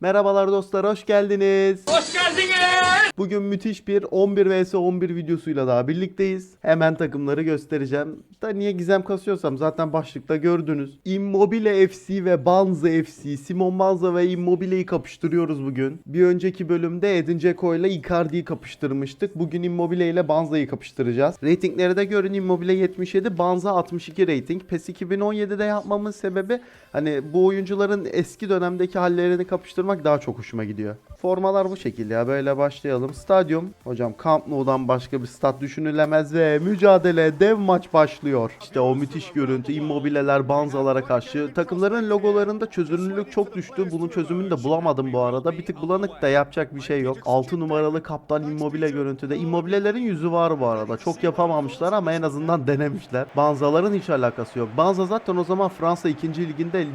Merhabalar dostlar, hoş geldiniz. Hoş geldiniz. Bugün müthiş bir 11 vs 11 videosuyla daha birlikteyiz. Hemen takımları göstereceğim. Da niye gizem kasıyorsam zaten başlıkta gördünüz. Immobile FC ve Banza FC, Simon Banza ve Immobile'yi kapıştırıyoruz bugün. Bir önceki bölümde Edin Dzeko ile Icardi'yi kapıştırmıştık. Bugün Immobile ile Banza'yı kapıştıracağız. Ratingleri de görün Immobile 77, Banza 62 rating. PES 2017'de yapmamın sebebi hani bu oyuncuların eski dönemdeki hallerini kapıştırmak daha çok hoşuma gidiyor. Formalar bu şekilde ya böyle başlayalım. Stadyum hocam Camp Nou'dan başka bir stat düşünülemez ve mücadele dev maç başlıyor. İşte o müthiş görüntü immobileler banzalara karşı. Takımların logolarında çözünürlük çok düştü. Bunun çözümünü de bulamadım bu arada. Bir tık bulanık da yapacak bir şey yok. 6 numaralı kaptan immobile görüntüde. Immobilelerin yüzü var bu arada. Çok yapamamışlar ama en azından denemişler. Banzaların hiç alakası yok. Banza zaten o zaman Fransa 2. liginde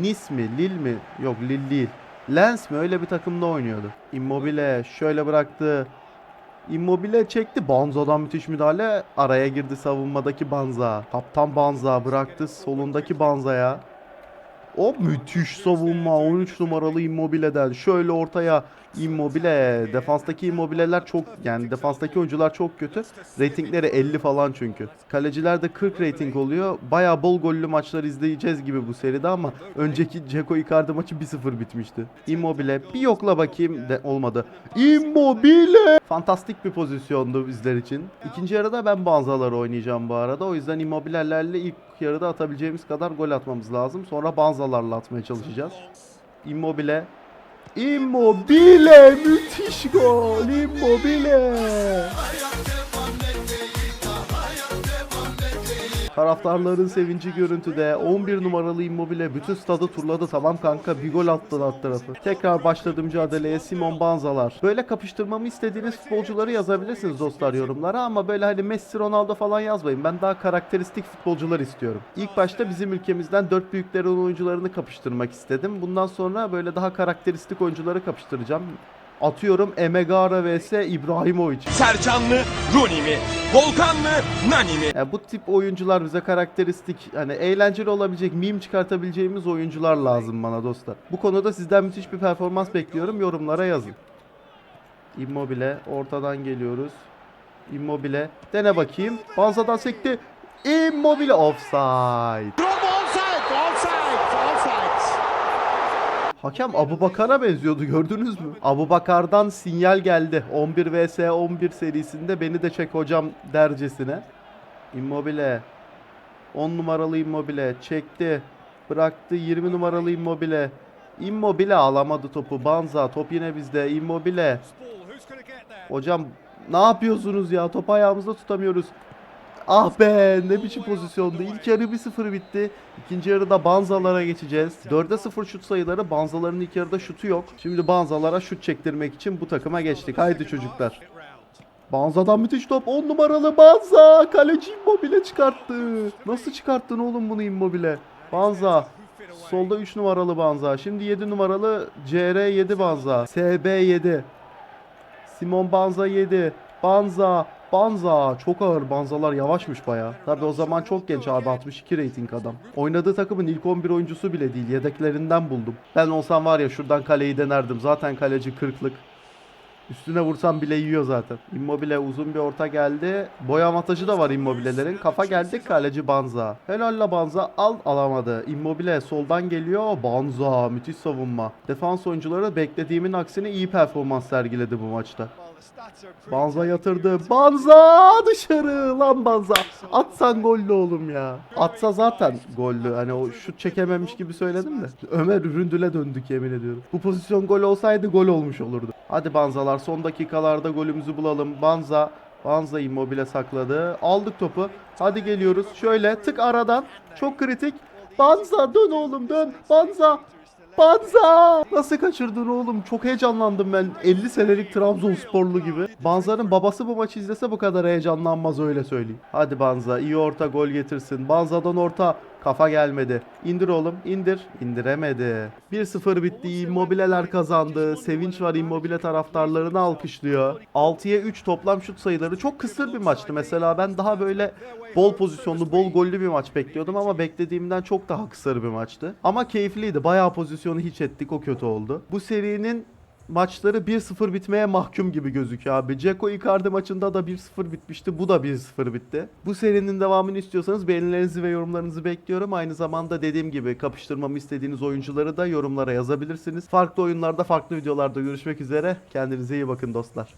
Nice mi? Lille mi? Yok Lille değil. Lens mi? Öyle bir takımda oynuyordu. Immobile şöyle bıraktı. Immobile çekti. Banza'dan müthiş müdahale. Araya girdi savunmadaki Banza. Kaptan Banza bıraktı solundaki Banza'ya. O müthiş savunma 13 numaralı Immobile'den. Şöyle ortaya Immobile. Defanstaki Immobile'ler çok yani defanstaki oyuncular çok kötü. Ratingleri 50 falan çünkü. Kaleciler de 40 rating oluyor. Baya bol gollü maçlar izleyeceğiz gibi bu seride ama önceki Ceko Icardi maçı 1-0 bitmişti. Immobile bir yokla bakayım de olmadı. Immobile! Fantastik bir pozisyondu bizler için. İkinci yarıda ben Banzaları oynayacağım bu arada. O yüzden Immobile'lerle ilk yarıda atabileceğimiz kadar gol atmamız lazım. Sonra Banzalarla atmaya çalışacağız. Immobile Immobile müthiş gol Immobile Taraftarların sevinci görüntüde 11 numaralı Immobile bütün stadı turladı tamam kanka bir gol attı alt tarafı. Tekrar başladı mücadeleye Simon Banzalar. Böyle kapıştırmamı istediğiniz futbolcuları yazabilirsiniz dostlar yorumlara ama böyle hani Messi Ronaldo falan yazmayın. Ben daha karakteristik futbolcular istiyorum. İlk başta bizim ülkemizden dört büyüklerin oyuncularını kapıştırmak istedim. Bundan sonra böyle daha karakteristik oyuncuları kapıştıracağım. Atıyorum Emegara vs İbrahimovic. Sercan mı? Rooney mi? Volkan mı? Nani mi? Yani bu tip oyuncular bize karakteristik, hani eğlenceli olabilecek, meme çıkartabileceğimiz oyuncular lazım bana dostlar. Bu konuda sizden müthiş bir performans bekliyorum. Yorumlara yazın. Immobile ortadan geliyoruz. Immobile dene bakayım. Banza'dan sekti. Immobile offside. Hakem Abu Bakar'a benziyordu gördünüz mü? Abu Bakar'dan sinyal geldi. 11 vs 11 serisinde beni de çek hocam dercesine. Immobile. 10 numaralı Immobile çekti. Bıraktı 20 numaralı Immobile. Immobile alamadı topu. Banza top yine bizde. Immobile. Hocam ne yapıyorsunuz ya? Top ayağımızda tutamıyoruz. Ah be ne biçim pozisyondu. İlk yarı 1-0 bitti. İkinci yarıda Banzalara geçeceğiz. 4'e 0 şut sayıları. Banzaların ilk yarıda şutu yok. Şimdi Banzalara şut çektirmek için bu takıma geçtik. Haydi çocuklar. Banza'dan müthiş top. 10 numaralı Banza. Kaleci Immobile çıkarttı. Nasıl çıkarttın oğlum bunu Immobile? Banza. Solda 3 numaralı Banza. Şimdi 7 numaralı CR7 Banza. SB7. Simon Banza 7. Banza. Banza. Çok ağır. Banzalar yavaşmış baya. Tabi o zaman çok genç abi. 62 rating adam. Oynadığı takımın ilk 11 oyuncusu bile değil. Yedeklerinden buldum. Ben olsam var ya şuradan kaleyi denerdim. Zaten kaleci 40'lık. Üstüne vursam bile yiyor zaten. Immobile uzun bir orta geldi. Boy avantajı da var Immobile'lerin. Kafa geldi kaleci Banza. Helal la Banza al alamadı. Immobile soldan geliyor. Banza müthiş savunma. Defans oyuncuları beklediğimin aksine iyi performans sergiledi bu maçta. Banza yatırdı. Banza dışarı lan Banza. Atsan gollü oğlum ya. Atsa zaten gollü. Hani o şut çekememiş gibi söyledim de. Ömer Üründül'e döndük yemin ediyorum. Bu pozisyon gol olsaydı gol olmuş olurdu. Hadi Banzalar son dakikalarda golümüzü bulalım. Banza Banza immobile sakladı. Aldık topu. Hadi geliyoruz. Şöyle tık aradan. Çok kritik. Banza dön oğlum dön. Banza. Banza! Nasıl kaçırdın oğlum? Çok heyecanlandım ben. 50 senelik Trabzonsporlu gibi. Banza'nın babası bu maçı izlese bu kadar heyecanlanmaz öyle söyleyeyim. Hadi Banza iyi orta gol getirsin. Banza'dan orta. Kafa gelmedi. İndir oğlum indir. İndiremedi. 1-0 bitti. Immobileler kazandı. Sevinç var Immobile taraftarlarını alkışlıyor. 6'ya 3 toplam şut sayıları. Çok kısır bir maçtı. Mesela ben daha böyle bol pozisyonlu, bol gollü bir maç bekliyordum ama beklediğimden çok daha kısır bir maçtı. Ama keyifliydi. Bayağı pozisyonu hiç ettik. O kötü oldu. Bu serinin maçları 1-0 bitmeye mahkum gibi gözüküyor abi. Ceko Icardi maçında da 1-0 bitmişti. Bu da 1-0 bitti. Bu serinin devamını istiyorsanız beğenilerinizi ve yorumlarınızı bekliyorum. Aynı zamanda dediğim gibi kapıştırmamı istediğiniz oyuncuları da yorumlara yazabilirsiniz. Farklı oyunlarda, farklı videolarda görüşmek üzere. Kendinize iyi bakın dostlar.